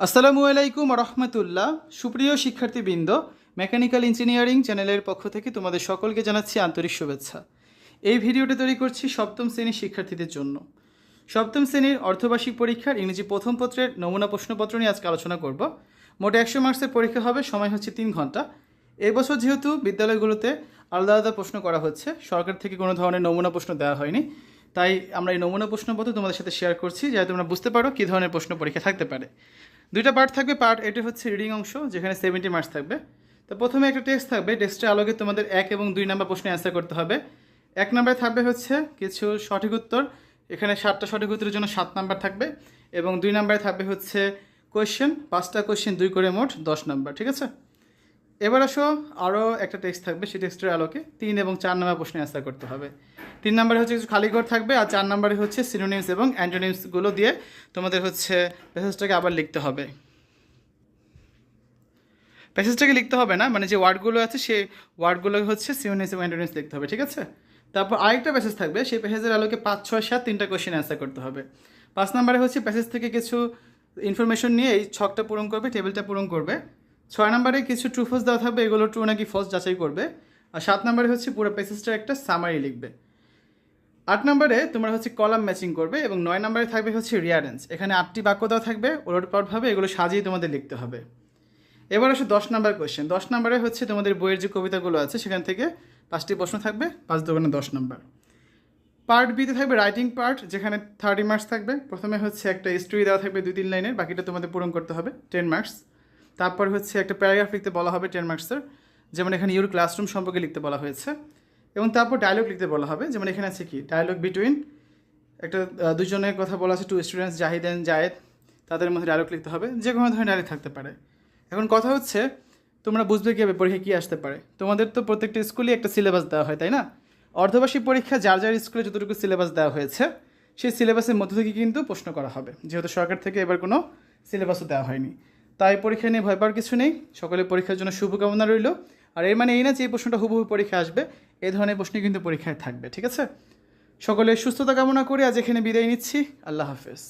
আসসালামু আলাইকুম রহমতুল্লাহ। সুপ্রিয় শিক্ষার্থীবৃন্দ, মেকানিক্যাল ইঞ্জিনিয়ারিং চ্যানেলের পক্ষ থেকে তোমাদের সকলকে জানাচ্ছি আন্তরিক শুভেচ্ছা। এই ভিডিওটি তৈরি করছি সপ্তম শ্রেণির শিক্ষার্থীদের জন্য। সপ্তম শ্রেণির অর্ধবার্ষিক পরীক্ষার ইংরেজি প্রথম পত্রের নমুনা প্রশ্নপত্র নিয়ে আজকে আলোচনা করব। মোট একশো মার্কসের পরীক্ষা হবে, সময় হচ্ছে তিন ঘণ্টা। এবছর যেহেতু বিদ্যালয়গুলোতে আলাদা আলাদা প্রশ্ন করা হচ্ছে, সরকার থেকে কোনো ধরনের নমুনা প্রশ্ন দেওয়া হয়নি। তাই আমরা এই নমুনা প্রশ্নপত্র তোমাদের সাথে শেয়ার করছি, যাতে তোমরা বুঝতে পারো কী ধরনের প্রশ্ন পরীক্ষা থাকতে পারে। দুইটা পার্ট থাকবে পার্ট এটা হচ্ছে রিডিং অংশ, যেখানে সেভেন্টি মার্কস থাকবে। তো প্রথমে একটা টেক্সট থাকবে টেক্সটের আলোকে তোমাদের এক এবং দুই নাম্বার প্রশ্নে অ্যান্সার করতে হবে। এক নাম্বারে থাকবে হচ্ছে কিছু সঠিক উত্তর, এখানে সাতটা সঠিক উত্তরের জন্য সাত নাম্বার থাকবে, এবং দুই নাম্বারে থাকবে হচ্ছে কোয়েশ্চেন পাঁচটা কোয়েশ্চেন দুই করে মোট দশ নাম্বার ঠিক আছে? এবার আসো আরও একটা টেক্সট থাকবে, সেই টেক্সটের আলোকে। তিন এবং চার নম্বর প্রশ্নে অ্যান্সার করতে হবে। তিন নম্বরে হচ্ছে কিছু খালি ঘর থাকবে, আর চার নম্বরে হচ্ছে সিনোনিমস এবং অ্যান্টোনিমসগুলো দিয়ে তোমাদের হচ্ছে প্যাসেজটাকে আবার লিখতে হবে। প্যাসেজটাকে লিখতে হবে না মানে যে ওয়ার্ডগুলো আছে সেই ওয়ার্ডগুলো হচ্ছে সিনোনিমস এবং অ্যান্টোনিমস লিখতে হবে, ঠিক আছে? তারপর আরেকটা প্যাসেজ থাকবে, সেই প্যাসেজের আলোকে পাঁচ, ছয়, সাত তিনটা কোয়েশ্চেন অ্যান্সার করতে হবে। পাঁচ নম্বরে হচ্ছে প্যাসেজ থেকে কিছু ইনফরমেশন নিয়ে এই ছকটা পূরণ করবে টেবিলটা পূরণ করবে। ছয় নম্বরে কিছু ট্রু ফলস দেওয়া থাকবে, এগুলো ট্রু নাকি ফলস যাচাই করবে। আর সাত নম্বরে হচ্ছে পুরো প্যাসেজটার একটা সামারি লিখবে। আট নম্বরে তোমরা হচ্ছে কলাম ম্যাচিং করবে এবং নয় নম্বরে থাকবে হচ্ছে রিয়ারেন্স এখানে আটটি বাক্য দেওয়া থাকবে ওলটপাটভাবে এগুলো সাজিয়ে তোমাদের লিখতে হবে। এবার আসে দশ নম্বর কোয়েশ্চেন দশ নম্বরে হচ্ছে তোমাদের বইয়ের যে কবিতাগুলো আছে, সেখান থেকে পাঁচটি প্রশ্ন থাকবে, পাঁচ দোকানে দশ নম্বর। পার্ট বিতে থাকবে রাইটিং পার্ট যেখানে থার্টি মার্কস থাকবে। প্রথমে হচ্ছে একটা স্টোরি দেওয়া থাকবে দুই তিন লাইনের, বাকিটা তোমাদের পূরণ করতে হবে টেন মার্কস তারপর হচ্ছে একটা প্যারাগ্রাফ লিখতে বলা হবে টেন মার্কসের যেমন এখানে ইউর ক্লাসরুম সম্পর্কে লিখতে বলা হয়েছে। এবং তারপর ডায়লগ লিখতে বলা হবে, যেমন এখানে আছে কি? ডায়লগ বিটুইন একটা দুজনের কথা বলা আছে two students Zahid and Zayed, তাদের মধ্যে ডায়লগ লিখতে হবে যে কোনো ধরনের ডায়লগ থাকতে পারে। এখন কথা হচ্ছে, তোমরা বুঝবে কীভাবে পরীক্ষা কী আসতে পারে। তোমাদের তো প্রত্যেকটা স্কুলেই একটা সিলেবাস দেওয়া হয়, তাই না? অর্ধবার্ষিক পরীক্ষা যার যার স্কুলে যতটুকু সিলেবাস দেওয়া হয়েছে, সেই সিলেবাসের মধ্য থেকে কিন্তু প্রশ্ন করা হবে। যেহেতু সরকার থেকে এবার কোনো সিলেবাসও দেওয়া হয়নি। তাই পরীক্ষা নিয়ে ভয় পাওয়ার কিছু নেই। সকলে পরীক্ষার জন্য শুভকামনা রইল। আর এর মানে এই না যে এই প্রশ্নটা হুবহু পরীক্ষা আসবে এই ধরনের প্রশ্ন কিন্তু পরীক্ষায় থাকবে, ঠিক আছে? সকলে সুস্থতা কামনা করে আজ এখানে বিদায় নিচ্ছি। আল্লাহ হাফেজ।